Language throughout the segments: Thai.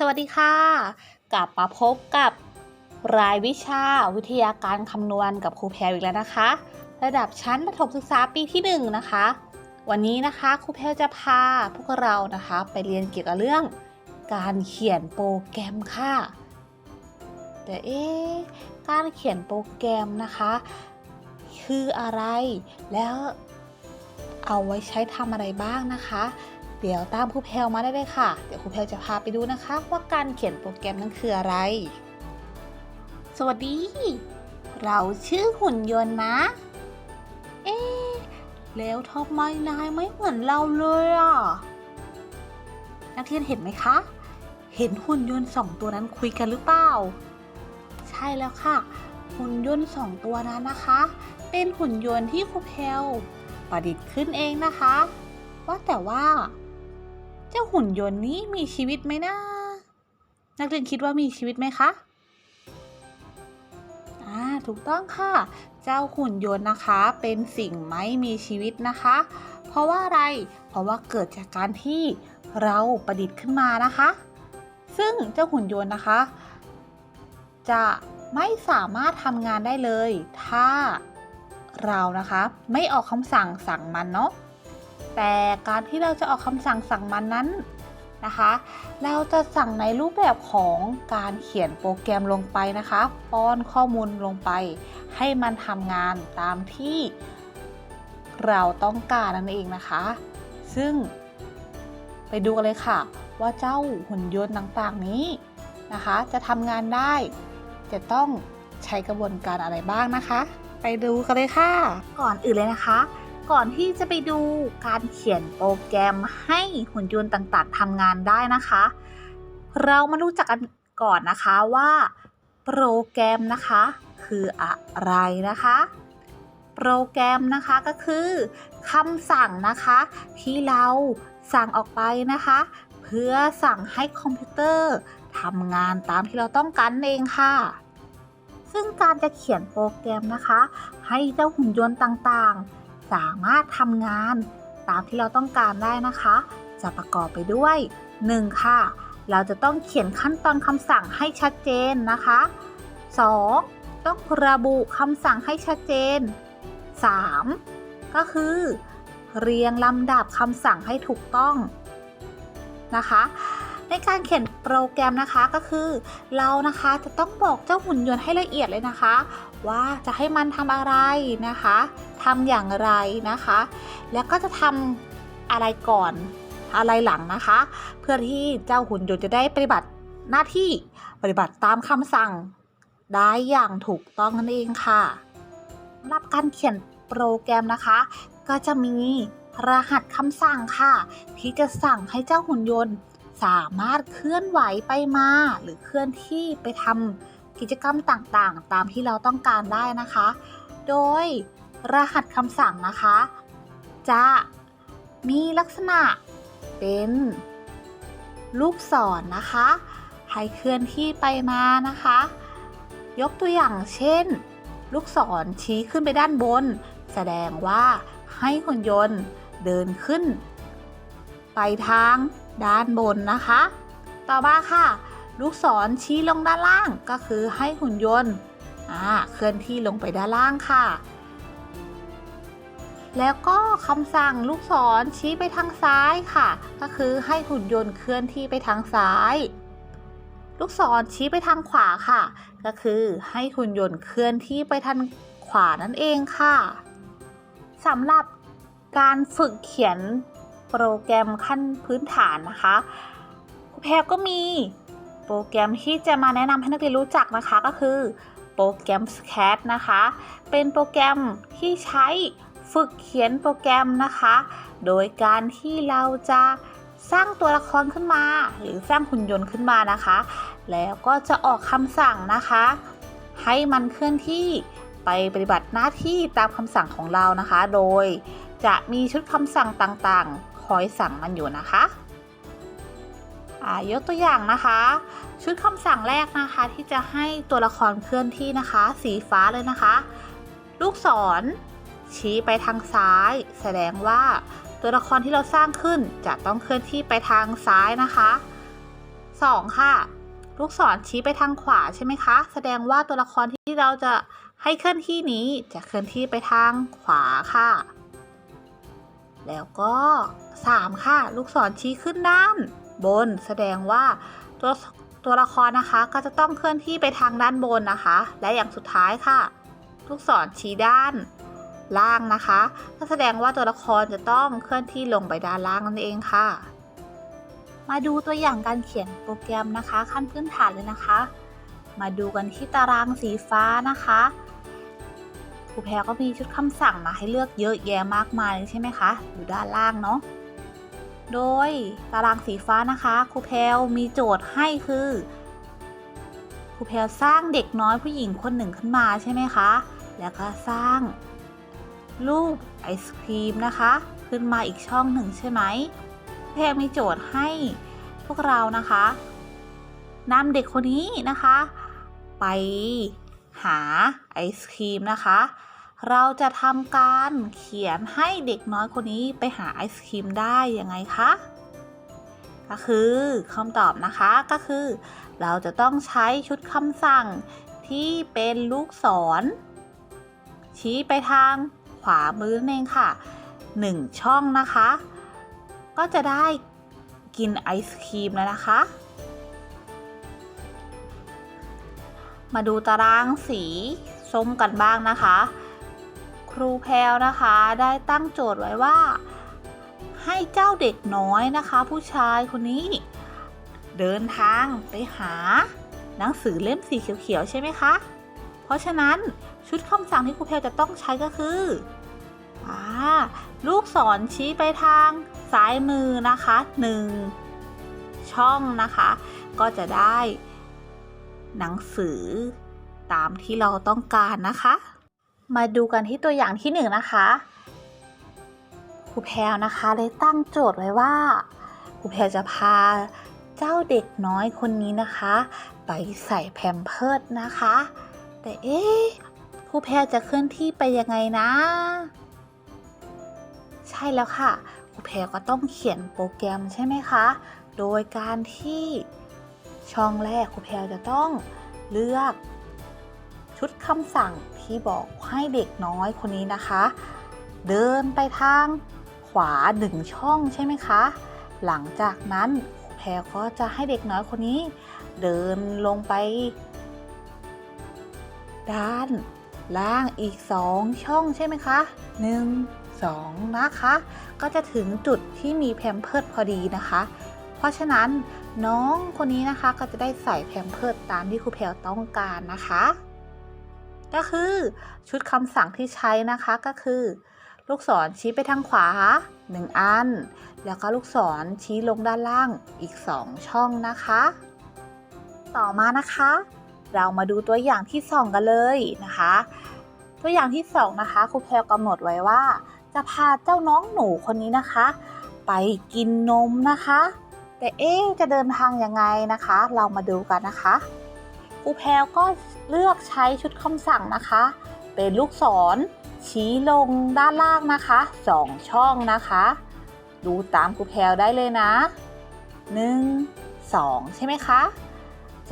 สวัสดีค่ะ กลับมาพบกับรายวิชาวิทยาการคำนวณกับครูแพรอีกแล้วนะคะ ระดับชั้นประถมศึกษาปีที่ 1 นะคะ วันนี้นะคะครูแพรจะพาพวกเรานะคะ ไปเรียนเกี่ยวกับเรื่อง การเขียนโปรแกรมค่ะ แต่เอ๊การเขียนโปรแกรมนะคะ คืออะไรแล้วเอาไว้ใช้ทำอะไรบ้างนะคะ เดี๋ยวตามครูแพลมาได้เลยค่ะ เดี๋ยวครูแพลจะพาไปดูนะคะ ว่าการเขียนโปรแกรมนั้นคืออะไร สวัสดี เราชื่อหุ่นยนต์นะ เอ๊แล้วทำไมนายไม่เหมือนเราเลยอะ นักเรียนเห็นไหมคะ เห็นหุ่นยนต์สองตัวนั้นคุยกันหรือเปล่า ใช่แล้วค่ะ หุ่นยนต์สองตัวนั้นนะคะ เป็นหุ่นยนต์ที่ครูแพลประดิษฐ์ขึ้นเองนะคะ ว่าแต่ว่า เจ้าหุ่นยนต์นี้มีชีวิตไหมนะ นักเรียนคิดว่ามีชีวิตไหมคะอ่าถูกต้องค่ะ เจ้าหุ่นยนต์นะคะเป็นสิ่งไม่มีชีวิตนะคะ เพราะว่าอะไร เพราะว่าเกิดจากการที่เราประดิษฐ์ขึ้นมานะคะ ซึ่งเจ้าหุ่นยนต์นะคะ จะไม่สามารถทำงานได้เลย ถ้าเรานะคะ ไม่ออกคำสั่งสั่งมันเนาะ แต่การที่เราจะออกคำสั่งสั่งมันนั้นนะคะ เราจะสั่งในรูปแบบของการเขียนโปรแกรมลงไปนะคะ ป้อนข้อมูลลงไป ให้มันทำงานตามที่เราต้องการนั่นเองนะคะ ซึ่งไปดูกันเลยค่ะ ว่าเจ้าหุ่นยนต์ต่างๆนี้นะคะ จะทำงานได้ จะต้องใช้กระบวนการอะไรบ้างนะคะ ไปดูกันเลยค่ะ ก่อนอื่นเลยนะคะ ก่อนที่จะไปดูการเขียนโปรแกรมให้หุ่นยนต์ต่างๆทำงานได้นะคะ เรามารู้จักกันก่อนนะคะว่าโปรแกรมนะคะคืออะไรนะคะ โปรแกรมนะคะก็คือคำสั่งนะคะที่เราสั่งออกไปนะคะ เพื่อสั่งให้คอมพิวเตอร์ทำงานตามที่เราต้องการเองค่ะ ซึ่งการจะเขียนโปรแกรมนะคะ ให้เจ้าหุ่นยนต์ต่างๆ สามารถทำงานตามที่เราต้องการได้นะคะ จะประกอบไปด้วย 1. ค่ะ เราจะต้องเขียนขั้นตอนคำสั่งให้ชัดเจนนะคะ 2. ต้องระบุคำสั่งให้ชัดเจน 3. ก็คือ เรียงลำดับคำสั่งให้ถูกต้องนะคะ ในการเขียนโปรแกรมนะคะก็คือ เรานะคะจะต้องบอกเจ้าหุ่นยนต์ให้ละเอียดเลยนะคะ ว่าจะให้มันทำอะไรนะคะทำอย่างไรนะคะ แล้วก็จะทำอะไรก่อนอะไรหลังนะคะ เพื่อที่เจ้าหุ่นยนต์จะได้ปฏิบัติหน้าที่ปฏิบัติตามคำสั่ง ได้อย่างถูกต้องนั่นเองค่ะสำหรับการเขียนโปรแกรมนะคะ ก็จะมีรหัสคำสั่งค่ะ ที่จะสั่งให้เจ้าหุ่นยนต์ สามารถเคลื่อนไหวไปมา หรือเคลื่อนที่ไปทำกิจกรรมต่างๆ ตามที่เราต้องการได้นะคะ โดยรหัสคำสั่งนะคะ จะมีลักษณะเป็นลูกศรนนะคะ ให้เคลื่อนที่ไปมานะคะ ยกตัวอย่างเช่น ลูกศรชี้ขึ้นไปด้านบน แสดงว่าให้หุ่นยนต์เดินขึ้น ไปทาง ด้านบนนะคะ ต่อมาค่ะ ลูกศรชี้ลงด้านล่างก็คือให้หุ่นยนต์เคลื่อนที่ลงไปด้านล่างค่ะ แล้วก็คำสั่งลูกศรชี้ไปทางซ้ายค่ะ ก็คือให้หุ่นยนต์เคลื่อนที่ไปทางซ้าย ลูกศรชี้ไปทางขวาค่ะ ก็คือให้หุ่นยนต์เคลื่อนที่ไปทางขวานั่นเองค่ะสำหรับการฝึกเขียน โปรแกรมขั้นพื้นฐานนะคะครูแพรก็มีโปรแกรมที่จะมาแนะนำให้นักเรียนรู้จักนะคะก็คือโปรแกรม SCAD นะคะ เป็นโปรแกรมที่ใช้ฝึกเขียนโปรแกรมนะคะ โดยการที่เราจะสร้างตัวละครขึ้นมา หรือสร้างหุ่นยนต์ขึ้นมานะคะ แล้วก็จะออกคำสั่งนะคะ ให้มันเคลื่อนที่ไปปฏิบัติหน้าที่ตามคำสั่งของเรานะคะ โดยจะมีชุดคำสั่งต่างๆ คอยสั่งมันอยู่นะคะอายกตัวอย่างนะคะ ชุดคำสั่งแรกนะคะที่จะให้ตัวละครเคลื่อนที่นะคะ สีฟ้าเลยนะคะ ลูกศร ชี้ไปทางซ้าย แสดงว่าตัวละครที่เราสร้างขึ้นจะต้องเคลื่อนที่ไปทางซ้ายนะคะ 2 ค่ะ ลูกศรชี้ไปทางขวาใช่ไหมคะ แสดงว่าตัวละครที่เราจะให้เคลื่อนที่นี้จะเคลื่อนที่ไปทางขวาค่ะ แล้วก็ 3 ค่ะ ลูกศรชี้ขึ้นด้าน บนแสดงว่าตัวตัวละครนะคะก็จะต้องเคลื่อนที่ไปทางด้านบนนะคะ และอย่างสุดท้ายค่ะ ลูกศรชี้ด้าน ล่างนะคะก็แสดงว่าตัวละครจะต้องเคลื่อนที่ลงไปด้านล่างนั่นเองค่ะ มาดูตัวอย่างการเขียนโปรแกรมนะคะ ขั้นพื้นฐานเลยนะคะ มาดูกันที่ตารางสีฟ้านะคะครูแพรก็มีชุดคำสั่งมาให้เลือกเยอะแยะมากมายเลยใช่ไหมคะ อยู่ด้านล่างเนาะ โดยตารางสีฟ้านะคะครูแพรมีโจทย์ให้คือครูแพรสร้างเด็กน้อยผู้หญิงคนหนึ่งขึ้นมาใช่ไหมคะ แล้วก็สร้างรูปไอศครีมนะคะ ขึ้นมาอีกช่องหนึ่งใช่ไหมครูแพรมีโจทย์ให้พวกเรานะคะนำเด็กคนนี้นะคะ ไปหาไอศครีมนะคะ เราจะทำการเขียนให้เด็กน้อยคนนี้ไปหาไอศครีมได้ยังไงคะ ก็คือคำตอบนะคะก็คือ เราจะต้องใช้ชุดคำสั่งที่เป็นลูกศร ชี้ไปทางขวามือนั่นเองค่ะ 1 ช่องนะคะ ก็จะได้กินไอศครีมแล้วนะคะ มาดูตารางสีส้มกันบ้างนะคะ รูแพลวนะคะ ได้ตั้งโจทย์ไว้ว่า ให้เจ้าเด็กน้อยนะคะ ผู้ชายคนนี้ เดินทางไปหา หนังสือเล่มสีเขียวๆใช่ไหมคะ เพราะฉะนั้นชุดคำสั่งที่ครูแพลวจะต้องใช้ก็คืออ่าลูกศรชี้ไปทางซ้ายมือนะคะหนึ่งช่องนะคะ ก็จะได้หนังสือตามที่เราต้องการนะคะ มาดูกันที่ตัวอย่างที่หนึ่งนะคะครูแพลวนะคะได้ตั้งโจทย์ไว้ว่าครูแพลจะพาเจ้าเด็กน้อยคนนี้นะคะ ไปใส่แพมเพิร์ดนะคะ แต่เอ๊ะครูแพลจะเคลื่อนที่ไปยังไงนะ ใช่แล้วค่ะครูแพลก็ต้องเขียนโปรแกรมใช่ไหมคะ โดยการที่ช่องแรกครูแพลจะต้องเลือก ชุดคำสั่งที่บอกให้เด็กน้อยคนนี้นะคะ เดินไปทางขวาหนึ่งช่องใช่ไหมคะ หลังจากนั้นครูแพรก็จะให้เด็กน้อยคนนี้ เดินลงไป ด้านล่างอีกสองช่องใช่ไหมคะหนึ่งสองนะคะ ก็จะถึงจุดที่มีแพมเพิร์ดพอดีนะคะ เพราะฉะนั้นน้องคนนี้นะคะก็จะได้ใส่แพมเพิร์ดตามที่ครูแพรต้องการนะคะ ก็คือชุดคำสั่งที่ใช้นะคะก็คือ ลูกศรชี้ไปทางขวา 1 อัน แล้วก็ลูกศรชี้ลงด้านล่างอีก 2 ช่องนะคะ ต่อมานะคะ เรามาดูตัวอย่างที่ 2 กันเลยนะคะ ตัวอย่างที่ 2 นะคะครูแพลกำหนดไว้ว่า จะพาเจ้าน้องหนูคนนี้นะคะ ไปกินนมนะคะ แต่เอ๊จะเดินทางยังไงนะคะ เรามาดูกันนะคะ รูแพลก็เลือกใช้ชุดคำสั่งนะคะ เป็นลูกศร ชี้ลงด้านล่างนะคะสองช่องนะคะ ดูตามครูแพลได้เลยนะ 1 2 ใช่ไหมคะ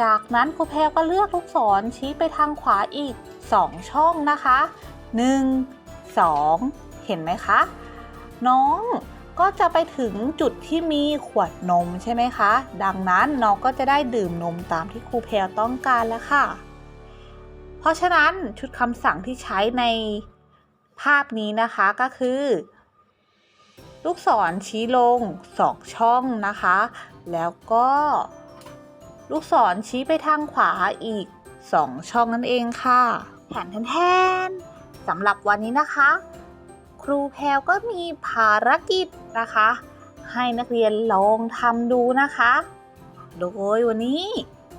จากนั้นครูแพลก็เลือกลูกศรชี้ไปทางขวาอีก 2 ช่องนะคะ 1 2 เห็นไหมคะ น้อง ก็จะไปถึงจุดที่มีขวดนมใช่ไหมคะ ดังนั้นน้องก็จะได้ดื่มนมตามที่ครูแพรต้องการแล้วค่ะ เพราะฉะนั้นชุดคำสั่งที่ใช้ในภาพนี้นะคะก็คือ ลูกศรชี้ลงสองช่องนะคะ แล้วก็ ลูกศรชี้ไปทางขวาอีก2ช่องนั่นเองค่ะแผนแทนๆสำหรับวันนี้นะคะ ครูแพลวก็มีภารกิจนะคะ ให้นักเรียนลองทำดูนะคะ โดยวันนี้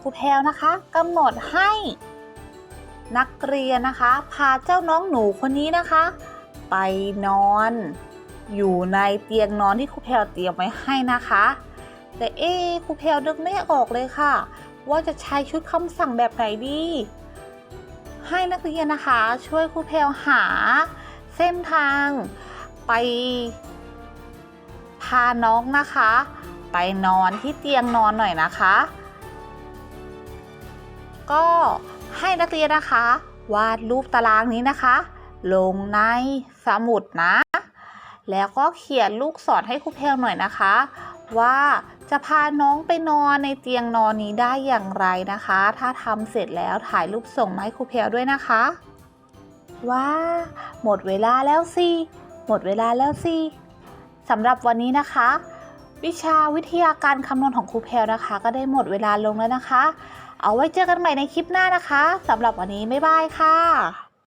ครูแพลวนะคะกำหนดให้นักเรียนนะคะ พาเจ้าน้องหนูคนนี้นะคะ ไปนอน อยู่ในเตียงนอนที่ครูแพลวเตรียมไว้ให้นะคะ แต่เอ๊ครูแพลวนึกไม่ออกเลยค่ะ ว่าจะใช้ชุดคำสั่งแบบไหนดี ให้นักเรียนนะคะ ช่วยครูแพลวหา เส้นทางไปพาน้องนะคะ ไปนอนที่เตียงนอนหน่อยนะคะ ก็ให้นักเรียนนะคะ วาดรูปตารางนี้นะคะ ลงในสมุดนะ แล้วก็เขียนลูกศรให้ครูเพลหน่อยนะคะ ว่าจะพาน้องไปนอนในเตียงนอนนี้ได้อย่างไรนะคะ ถ้าทำเสร็จแล้วถ่ายรูปส่งมาให้ครูเพลด้วยนะคะ ว้าหมดเวลาแล้วสิ หมดเวลาแล้วสิสำหรับวันนี้นะคะ วิชาวิทยาการคำนวณของครูเพลนะคะ ก็ได้หมดเวลาลงแล้วนะคะ เอาไว้เจอกันใหม่ในคลิปหน้านะคะสำหรับวันนี้ บ๊ายบายค่ะ